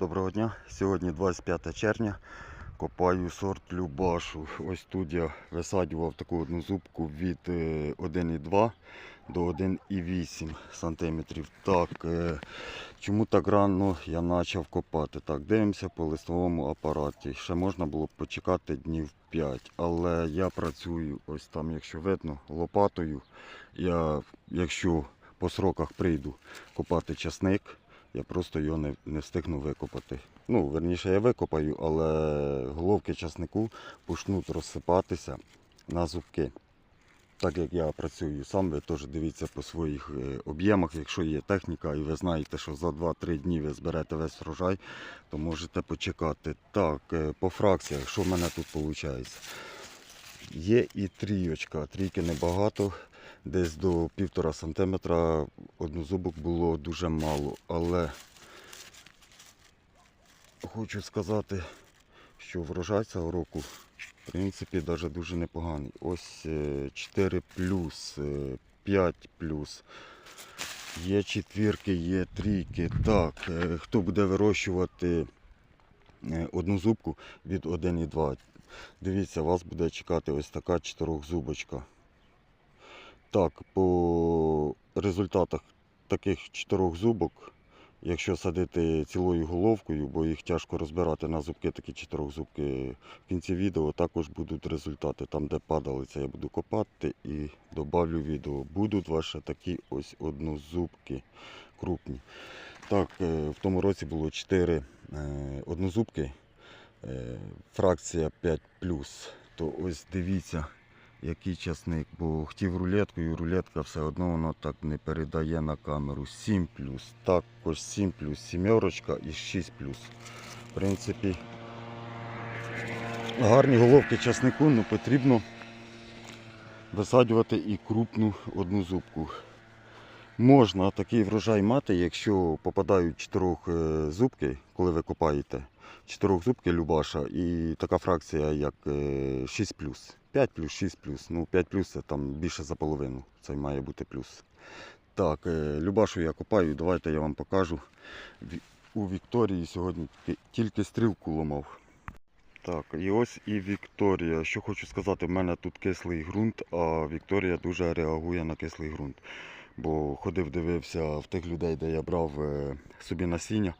Доброго дня. Сьогодні 25 червня. Копаю сорт Любашу. Ось тут я висаджував таку одну зубку від е, 1,2 до 1,8 см. Так, е, чому так рано я почав копати? Так, дивимося по листовому апараті. Ще можна було б почекати днів 5. Але я працюю ось там, якщо видно, лопатою. Я, якщо по сроках прийду копати часник, я просто його не, не встигну викопати. Ну, верніше, я викопаю, але головки часнику почнуть розсипатися на зубки. Так як я працюю сам, ви теж дивіться по своїх е, об'ємах. Якщо є техніка і ви знаєте, що за 2-3 дні ви зберете весь врожай, то можете почекати. Так, е, по фракціях, що в мене тут виходить? Є і трійочка, трійки небагато, десь до півтора сантиметра однозубок було дуже мало. Але хочу сказати, що врожай цього року, в принципі, навіть дуже непоганий. Ось е, 4 плюс, е, 5 плюс. Є четвірки, є трійки. Так, е, хто буде вирощувати е, одну зубку від 1,2. Дивіться, вас буде чекати ось така чотирьохзубочка. Так, по результатах таких чотирьох зубок, якщо садити цілою головкою, бо їх тяжко розбирати на зубки, такі чотирьох зубки, в кінці відео також будуть результати. Там, де падалиця, я буду копати і добавлю відео. Будуть ваші такі ось однозубки крупні. Так, е, в тому році було 4 однозубки, е, фракція 5 То ось дивіться, який часник, бо хотів рулеткою, рулетка все одно воно так не передає на камеру. 7 також 7 сімерочка і 6 В принципі, гарні головки часнику, але потрібно висаджувати і крупну одну зубку. Можна такий врожай мати, якщо попадають чотирьох е, зубки, коли ви копаєте. Чотирьох зубки Любаша і така фракція, як е, 6 5 плюс, 6 плюс. Ну, 5 плюс це там більше за половину. Це має бути плюс. Так, е, Любашу я копаю, давайте я вам покажу. У Вікторії сьогодні тільки стрілку ломав. Так, і ось і Вікторія. Що хочу сказати, в мене тут кислий ґрунт, а Вікторія дуже реагує на кислий ґрунт. Бо ходив, дивився в тих людей, де я брав е, собі насіння.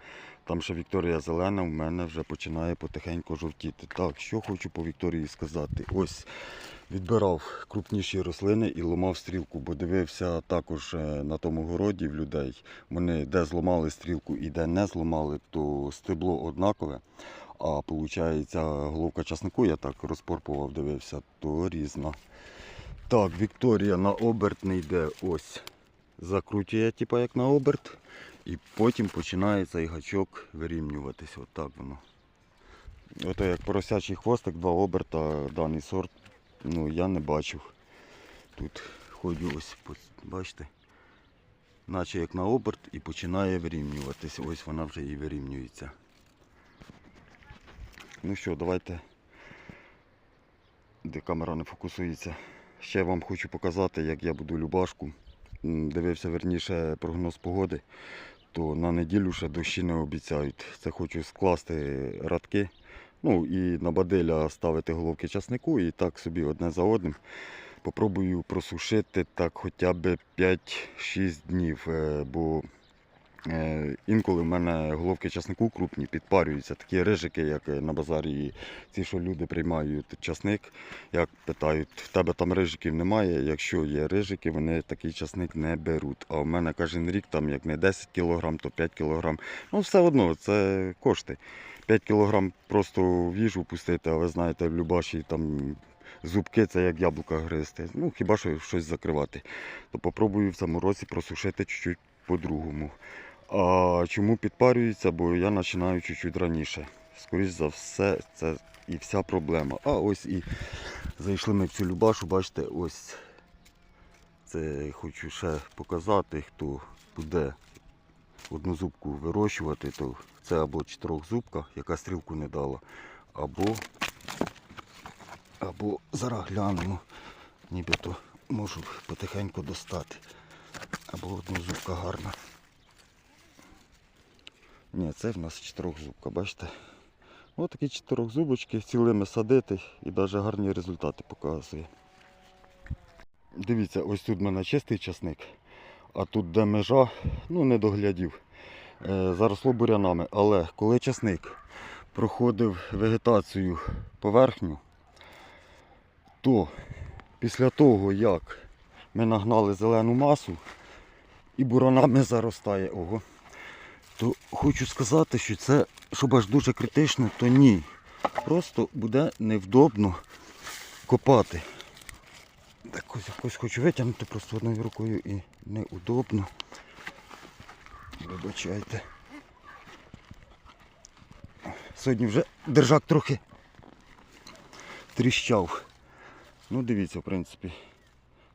Там ще Вікторія зелена, в мене вже починає потихеньку жовтіти. Так, що хочу по Вікторії сказати. Ось відбирав крупніші рослини і ламав стрілку, бо дивився також е, на тому городі в людей. Вони де зламали стрілку і де не зламали, то стебло однакове. А виходить, головка часнику, я так розпорпував, дивився, то різна. Так, Вікторія на оберт не йде. Ось. Закручує, типа як на оберт. І потім починає цей гачок вирівнюватися. Отак воно. Ото як поросячий хвостик, два оберта, даний сорт, ну я не бачив. Тут ходжу ось, бачите, наче як на оберт і починає вирівнюватися. Ось вона вже і вирівнюється. Ну що, давайте, де камера не фокусується. Ще вам хочу показати, як я буду любашку. Дивився верніше прогноз погоди, то на неділю ще дощі не обіцяють. Це хочу скласти радки. Ну і на баделя ставити головки часнику і так собі одне за одним. Попробую просушити так хоча б 5-6 днів, е, бо Інколи в мене головки часнику крупні, підпарюються, такі рижики, як е, на базарі. Ці, що люди приймають часник, як питають, в тебе там рижиків немає. Якщо є рижики, вони такий часник не беруть. А в мене кожен рік там як не 10 кг, то 5 кг. Ну все одно це кошти. 5 кг просто в їжу пустити, а ви знаєте, в Любаші там зубки це як яблука гризти. Ну хіба що щось закривати. То попробую в цьому році просушити чуть-чуть по-другому. А чому підпарюється? Бо я починаю чуть-чуть раніше. Скоріше за все, це і вся проблема. А ось і зайшли ми в цю любашу, бачите, ось це хочу ще показати, хто буде одну зубку вирощувати, то це або чотирьохзубка, яка стрілку не дала, або, або зараз глянемо, нібито можу потихеньку достати. Або одну зубка гарна. Це в нас чотирьохзубка, бачите? Ось такі чотирьохзубочки цілими садити і навіть гарні результати показує. Дивіться, ось тут в мене чистий часник, а тут де межа, ну не доглядів. Е, заросло бурянами. Але коли часник проходив вегетацію поверхню, то після того, як ми нагнали зелену масу і буранами заростає ого, то хочу сказати, що це, щоб аж дуже критично, то ні. Просто буде невдобно копати. Так ось якось хочу витягнути просто одною рукою і неудобно. Вибачайте. Сьогодні вже держак трохи тріщав. Ну дивіться, в принципі,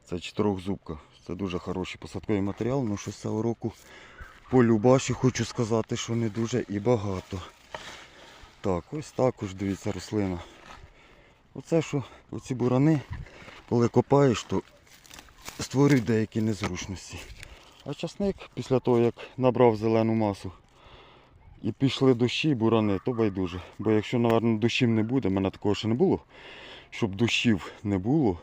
це чотирьохзубка. Це дуже хороший посадковий матеріал, але щось цього року по Любаші хочу сказати, що не дуже і багато. Так, ось також дивіться рослина. Оце що, оці бурани, коли копаєш, то створюють деякі незручності. А часник після того, як набрав зелену масу і пішли дощі, бурани, то байдуже. Бо якщо, напевно, дощів не буде, мене такого ще не було, щоб дощів не було,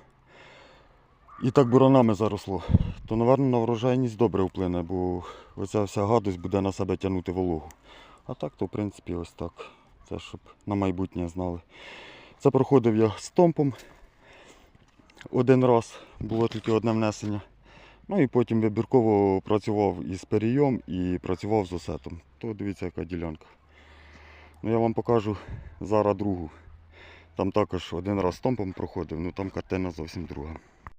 і так буранами заросло, то, напевно, на врожайність добре вплине, бо оця вся гадость буде на себе тягнути вологу. А так, то в принципі ось так. Це щоб на майбутнє знали. Це проходив я з томпом один раз, було тільки одне внесення. Ну і потім вибірково працював із перійом і працював з осетом. То дивіться, яка ділянка. Ну я вам покажу зараз другу. Там також один раз з томпом проходив, ну там картина зовсім друга.